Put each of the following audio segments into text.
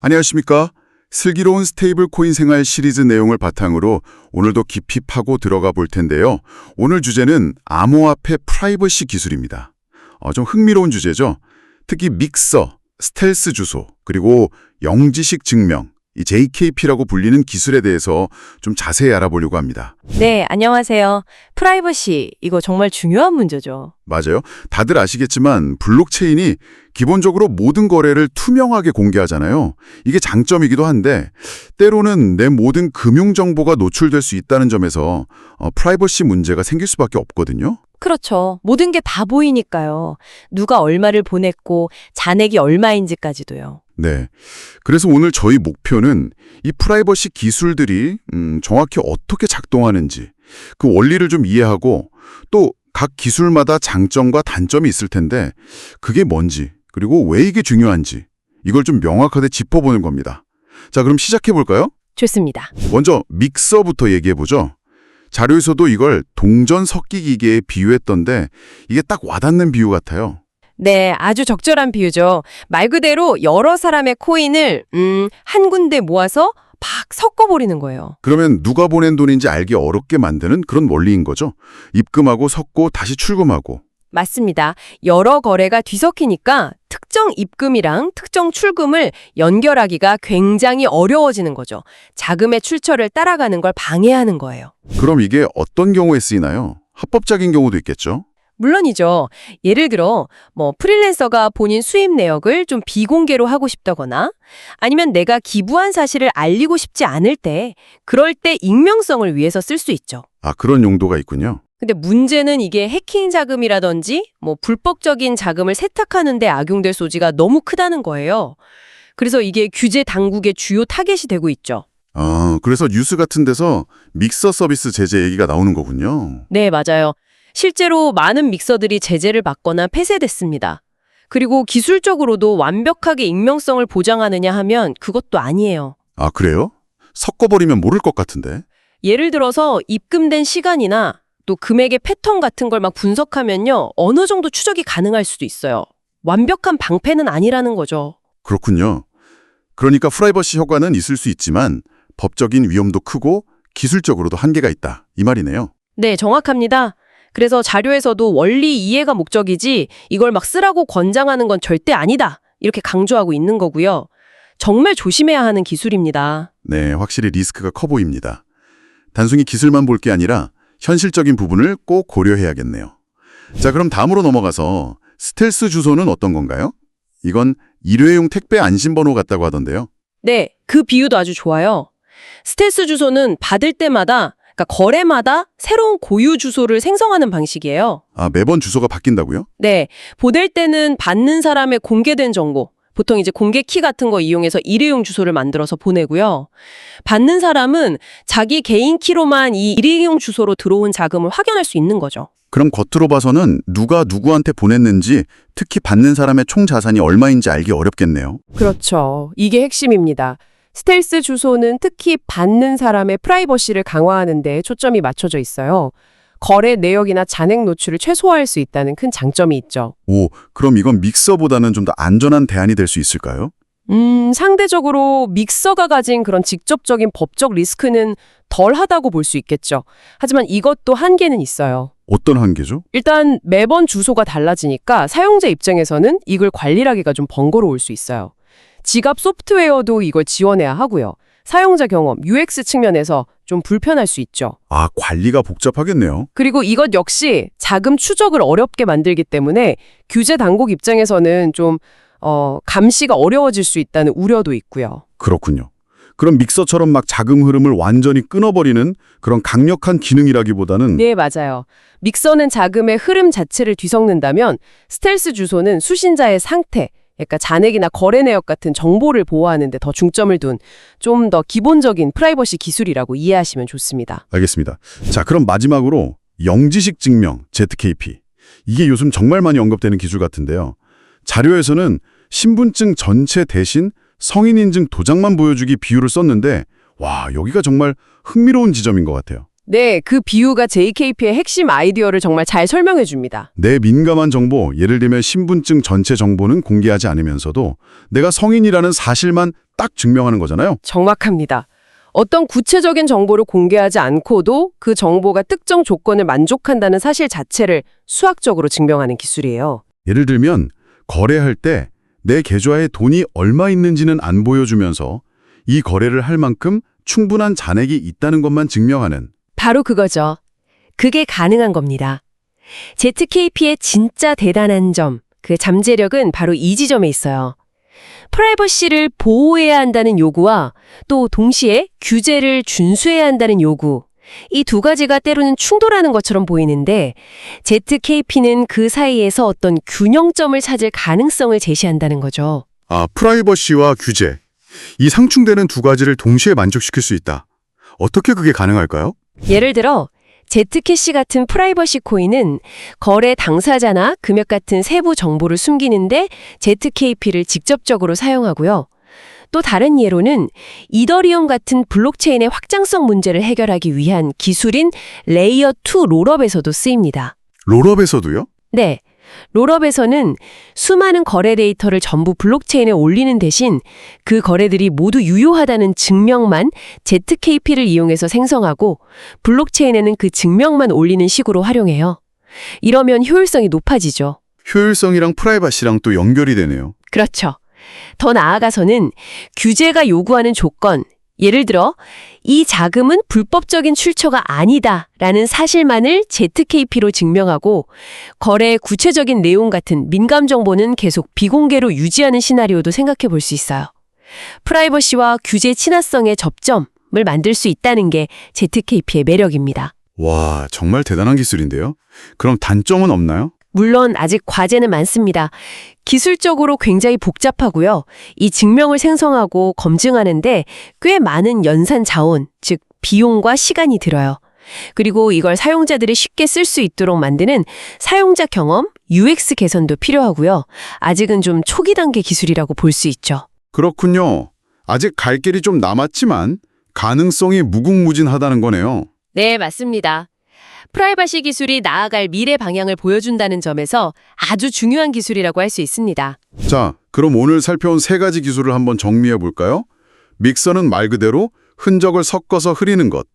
안녕하십니까? 슬기로운 스테이블 코인 생활 시리즈 내용을 바탕으로 오늘도 깊이 파고 들어가 볼 텐데요. 오늘 주제는 암호화폐 프라이버시 기술입니다. 어, 좀 흥미로운 주제죠. 특히 믹서, 스텔스 주소, 그리고 영지식 증명, 이 JKP라고 불리는 기술에 대해서 좀 자세히 알아보려고 합니다. 네, 안녕하세요. 프라이버시, 이거 정말 중요한 문제죠. 맞아요. 다들 아시겠지만 블록체인이 기본적으로 모든 거래를 투명하게 공개하잖아요. 이게 장점이기도 한데 때로는 내 모든 금융 정보가 노출될 수 있다는 점에서 어, 프라이버시 문제가 생길 수밖에 없거든요. 그렇죠. 모든 게 다 보이니까요. 누가 얼마를 보냈고, 잔액이 얼마인지까지도요. 네. 그래서 오늘 저희 목표는 이 프라이버시 기술들이 음, 정확히 어떻게 작동하는지 그 원리를 좀 이해하고 또 각 기술마다 장점과 단점이 있을 텐데 그게 뭔지 그리고 왜 이게 중요한지 이걸 좀 명확하게 짚어보는 겁니다. 자, 그럼 시작해 볼까요? 좋습니다. 먼저 믹서부터 얘기해 보죠. 자료에서도 이걸 동전 섞기 기계에 비유했던데 이게 딱 와닿는 비유 같아요. 네, 아주 적절한 비유죠. 말 그대로 여러 사람의 코인을, 음, 한 군데 모아서 팍 섞어버리는 거예요. 그러면 누가 보낸 돈인지 알기 어렵게 만드는 그런 원리인 거죠. 입금하고 섞고 다시 출금하고. 맞습니다. 여러 거래가 뒤섞이니까 특정 입금이랑 특정 출금을 연결하기가 굉장히 어려워지는 거죠. 자금의 출처를 따라가는 걸 방해하는 거예요. 그럼 이게 어떤 경우에 쓰이나요? 합법적인 경우도 있겠죠? 물론이죠. 예를 들어 뭐 프리랜서가 본인 수입 내역을 좀 비공개로 하고 싶다거나 아니면 내가 기부한 사실을 알리고 싶지 않을 때 그럴 때 익명성을 위해서 쓸 수 있죠. 아, 그런 용도가 있군요. 근데 문제는 이게 해킹 자금이라든지 뭐 불법적인 자금을 세탁하는 데 악용될 소지가 너무 크다는 거예요. 그래서 이게 규제 당국의 주요 타겟이 되고 있죠. 아, 그래서 뉴스 같은 데서 믹서 서비스 제재 얘기가 나오는 거군요. 네, 맞아요. 실제로 많은 믹서들이 제재를 받거나 폐쇄됐습니다. 그리고 기술적으로도 완벽하게 익명성을 보장하느냐 하면 그것도 아니에요. 아, 그래요? 섞어버리면 모를 것 같은데. 예를 들어서 입금된 시간이나 또 금액의 패턴 같은 걸 막 분석하면요. 어느 정도 추적이 가능할 수도 있어요. 완벽한 방패는 아니라는 거죠. 그렇군요. 그러니까 프라이버시 효과는 있을 수 있지만 법적인 위험도 크고 기술적으로도 한계가 있다. 이 말이네요. 네, 정확합니다. 그래서 자료에서도 원리 이해가 목적이지 이걸 막 쓰라고 권장하는 건 절대 아니다. 이렇게 강조하고 있는 거고요. 정말 조심해야 하는 기술입니다. 네, 확실히 리스크가 커 보입니다. 단순히 기술만 볼 게 아니라 현실적인 부분을 꼭 고려해야겠네요. 자, 그럼 다음으로 넘어가서 스텔스 주소는 어떤 건가요? 이건 일회용 택배 안심번호 같다고 하던데요. 네, 그 비유도 아주 좋아요. 스텔스 주소는 받을 때마다, 그러니까 거래마다 새로운 고유 주소를 생성하는 방식이에요. 아, 매번 주소가 바뀐다고요? 네, 보낼 때는 받는 사람의 공개된 정보, 보통 이제 공개 키 같은 거 이용해서 일회용 주소를 만들어서 보내고요. 받는 사람은 자기 개인 키로만 이 일회용 주소로 들어온 자금을 확인할 수 있는 거죠. 그럼 겉으로 봐서는 누가 누구한테 보냈는지, 특히 받는 사람의 총 자산이 얼마인지 알기 어렵겠네요. 그렇죠. 이게 핵심입니다. 스텔스 주소는 특히 받는 사람의 프라이버시를 강화하는 데 초점이 맞춰져 있어요. 거래 내역이나 잔액 노출을 최소화할 수 있다는 큰 장점이 있죠. 오, 그럼 이건 믹서보다는 좀 더 안전한 대안이 될 수 있을까요? 음, 상대적으로 믹서가 가진 그런 직접적인 법적 리스크는 덜 하다고 볼 수 있겠죠. 하지만 이것도 한계는 있어요. 어떤 한계죠? 일단 매번 주소가 달라지니까 사용자 입장에서는 이걸 관리하기가 좀 번거로울 수 있어요. 지갑 소프트웨어도 이걸 지원해야 하고요. 사용자 경험, UX 측면에서 좀 불편할 수 있죠. 아, 관리가 복잡하겠네요. 그리고 이것 역시 자금 추적을 어렵게 만들기 때문에 규제 당국 입장에서는 좀 어, 감시가 어려워질 수 있다는 우려도 있고요. 그렇군요. 그럼 믹서처럼 막 자금 흐름을 완전히 끊어버리는 그런 강력한 기능이라기보다는 네, 맞아요. 믹서는 자금의 흐름 자체를 뒤섞는다면 스텔스 주소는 수신자의 상태, 그러니까 잔액이나 거래 내역 같은 정보를 보호하는 데 더 중점을 둔 좀 더 기본적인 프라이버시 기술이라고 이해하시면 좋습니다. 알겠습니다. 자, 그럼 마지막으로 영지식 증명 ZKP. 이게 요즘 정말 많이 언급되는 기술 같은데요. 자료에서는 신분증 전체 대신 성인 인증 도장만 보여주기 비율을 썼는데 와, 여기가 정말 흥미로운 지점인 것 같아요. 네, 그 비유가 JKP의 핵심 아이디어를 정말 잘 설명해 줍니다. 내 민감한 정보, 예를 들면 신분증 전체 정보는 공개하지 않으면서도 내가 성인이라는 사실만 딱 증명하는 거잖아요. 정확합니다. 어떤 구체적인 정보를 공개하지 않고도 그 정보가 특정 조건을 만족한다는 사실 자체를 수학적으로 증명하는 기술이에요. 예를 들면 거래할 때 내 계좌에 돈이 얼마 있는지는 안 보여주면서 이 거래를 할 만큼 충분한 잔액이 있다는 것만 증명하는 바로 그거죠. 그게 가능한 겁니다. ZKP의 진짜 대단한 점, 그 잠재력은 바로 이 지점에 있어요. 프라이버시를 보호해야 한다는 요구와 또 동시에 규제를 준수해야 한다는 요구. 이 두 가지가 때로는 충돌하는 것처럼 보이는데 ZKP는 그 사이에서 어떤 균형점을 찾을 가능성을 제시한다는 거죠. 아, 프라이버시와 규제. 이 상충되는 두 가지를 동시에 만족시킬 수 있다. 어떻게 그게 가능할까요? 예를 들어 Z캐시 같은 프라이버시 코인은 거래 당사자나 금액 같은 세부 정보를 숨기는데 ZKP를 직접적으로 사용하고요. 또 다른 예로는 이더리움 같은 블록체인의 확장성 문제를 해결하기 위한 기술인 레이어 2 롤업에서도 쓰입니다. 롤업에서도요? 네. 롤업에서는 수많은 거래 데이터를 전부 블록체인에 올리는 대신 그 거래들이 모두 유효하다는 증명만 ZKP를 이용해서 생성하고 블록체인에는 그 증명만 올리는 식으로 활용해요. 이러면 효율성이 높아지죠. 효율성이랑 프라이버시랑 또 연결이 되네요. 그렇죠. 더 나아가서는 규제가 요구하는 조건, 예를 들어 이 자금은 불법적인 출처가 아니다라는 사실만을 ZKP로 증명하고 거래의 구체적인 내용 같은 민감 정보는 계속 비공개로 유지하는 시나리오도 생각해 볼 수 있어요. 프라이버시와 규제 친화성의 접점을 만들 수 있다는 게 ZKP의 매력입니다. 와, 정말 대단한 기술인데요. 그럼 단점은 없나요? 물론 아직 과제는 많습니다. 기술적으로 굉장히 복잡하고요. 이 증명을 생성하고 검증하는데 꽤 많은 연산 자원, 즉 비용과 시간이 들어요. 그리고 이걸 사용자들이 쉽게 쓸 수 있도록 만드는 사용자 경험, UX 개선도 필요하고요. 아직은 좀 초기 단계 기술이라고 볼 수 있죠. 그렇군요. 아직 갈 길이 좀 남았지만 가능성이 무궁무진하다는 거네요. 네, 맞습니다. 프라이버시 기술이 나아갈 미래 방향을 보여준다는 점에서 아주 중요한 기술이라고 할 수 있습니다. 자, 그럼 오늘 살펴온 세 가지 기술을 한번 정리해 볼까요? 믹서는 말 그대로 흔적을 섞어서 흐리는 것,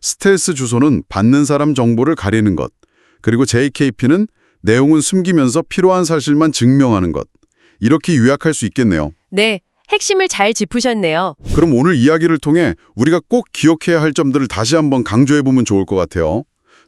스텔스 주소는 받는 사람 정보를 가리는 것, 그리고 JKP는 내용은 숨기면서 필요한 사실만 증명하는 것. 이렇게 요약할 수 있겠네요. 네, 핵심을 잘 짚으셨네요. 그럼 오늘 이야기를 통해 우리가 꼭 기억해야 할 점들을 다시 한번 강조해 보면 좋을 것 같아요.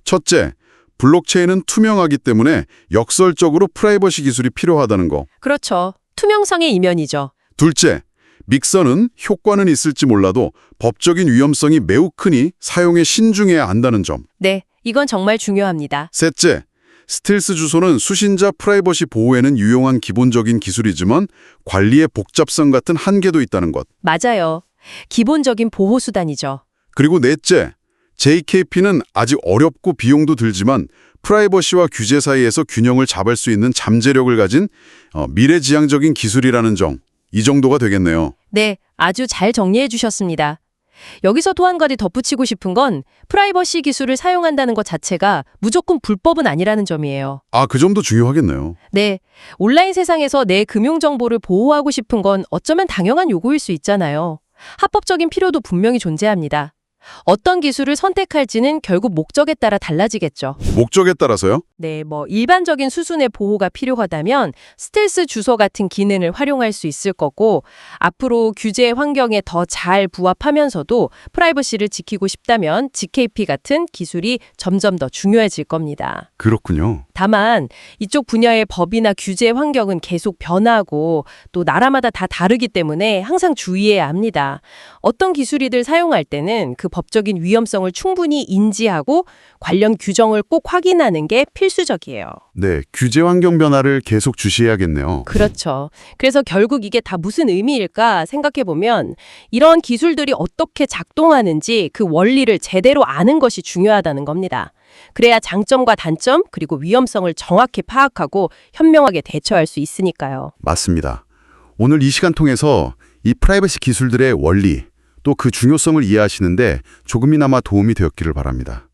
첫째, 블록체인은 투명하기 때문에 역설적으로 프라이버시 기술이 필요하다는 거. 그렇죠. 투명성의 이면이죠. 둘째, 믹서는 효과는 있을지 몰라도 법적인 위험성이 매우 크니 사용에 신중해야 한다는 점. 네, 이건 정말 중요합니다. 셋째, 스틸스 주소는 수신자 프라이버시 보호에는 유용한 기본적인 기술이지만 관리의 복잡성 같은 한계도 있다는 것. 맞아요. 기본적인 보호 수단이죠. 그리고 넷째, JKP는 아직 어렵고 비용도 들지만 프라이버시와 규제 사이에서 균형을 잡을 수 있는 잠재력을 가진 어, 미래지향적인 기술이라는 점. 이 정도가 되겠네요. 네, 아주 잘 정리해 주셨습니다. 여기서 또 한 가지 덧붙이고 싶은 건 프라이버시 기술을 사용한다는 것 자체가 무조건 불법은 아니라는 점이에요. 아, 그 점도 중요하겠네요. 네, 온라인 세상에서 내 금융 정보를 보호하고 싶은 건 어쩌면 당연한 요구일 수 있잖아요. 합법적인 필요도 분명히 존재합니다. 어떤 기술을 선택할지는 결국 목적에 따라 달라지겠죠. 목적에 따라서요? 네, 뭐 일반적인 수준의 보호가 필요하다면 스텔스 주소 같은 기능을 활용할 수 있을 거고 앞으로 규제 환경에 더 잘 부합하면서도 프라이버시를 지키고 싶다면 GKP 같은 기술이 점점 더 중요해질 겁니다. 그렇군요. 다만 이쪽 분야의 법이나 규제 환경은 계속 변하고 또 나라마다 다 다르기 때문에 항상 주의해야 합니다. 어떤 기술이들 사용할 때는 그 법적인 위험성을 충분히 인지하고 관련 규정을 꼭 확인하는 게 필수적이에요. 네, 규제 환경 변화를 계속 주시해야겠네요. 그렇죠. 그래서 결국 이게 다 무슨 의미일까 생각해 보면 이런 기술들이 어떻게 작동하는지 그 원리를 제대로 아는 것이 중요하다는 겁니다. 그래야 장점과 단점 그리고 위험성을 정확히 파악하고 현명하게 대처할 수 있으니까요. 맞습니다. 오늘 이 시간 통해서 이 프라이버시 기술들의 원리, 또 그 중요성을 이해하시는데 조금이나마 도움이 되었기를 바랍니다.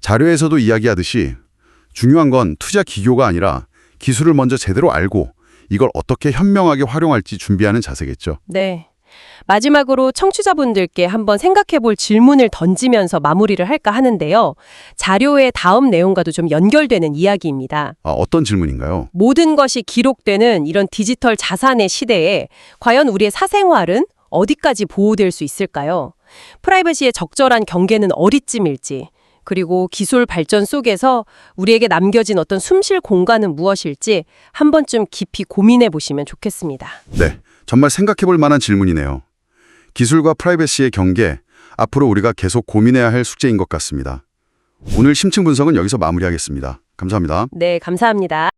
자료에서도 이야기하듯이 중요한 건 투자 기교가 아니라 기술을 먼저 제대로 알고 이걸 어떻게 현명하게 활용할지 준비하는 자세겠죠. 네. 마지막으로 청취자분들께 한번 생각해 볼 질문을 던지면서 마무리를 할까 하는데요. 자료의 다음 내용과도 좀 연결되는 이야기입니다. 아, 어떤 질문인가요? 모든 것이 기록되는 이런 디지털 자산의 시대에 과연 우리의 사생활은 어디까지 보호될 수 있을까요? 프라이버시의 적절한 경계는 어디쯤일지, 그리고 기술 발전 속에서 우리에게 남겨진 어떤 숨쉴 공간은 무엇일지 한 번쯤 깊이 고민해 보시면 좋겠습니다. 네, 정말 생각해 볼 만한 질문이네요. 기술과 프라이버시의 경계, 앞으로 우리가 계속 고민해야 할 숙제인 것 같습니다. 오늘 심층 분석은 여기서 마무리하겠습니다. 감사합니다. 네, 감사합니다.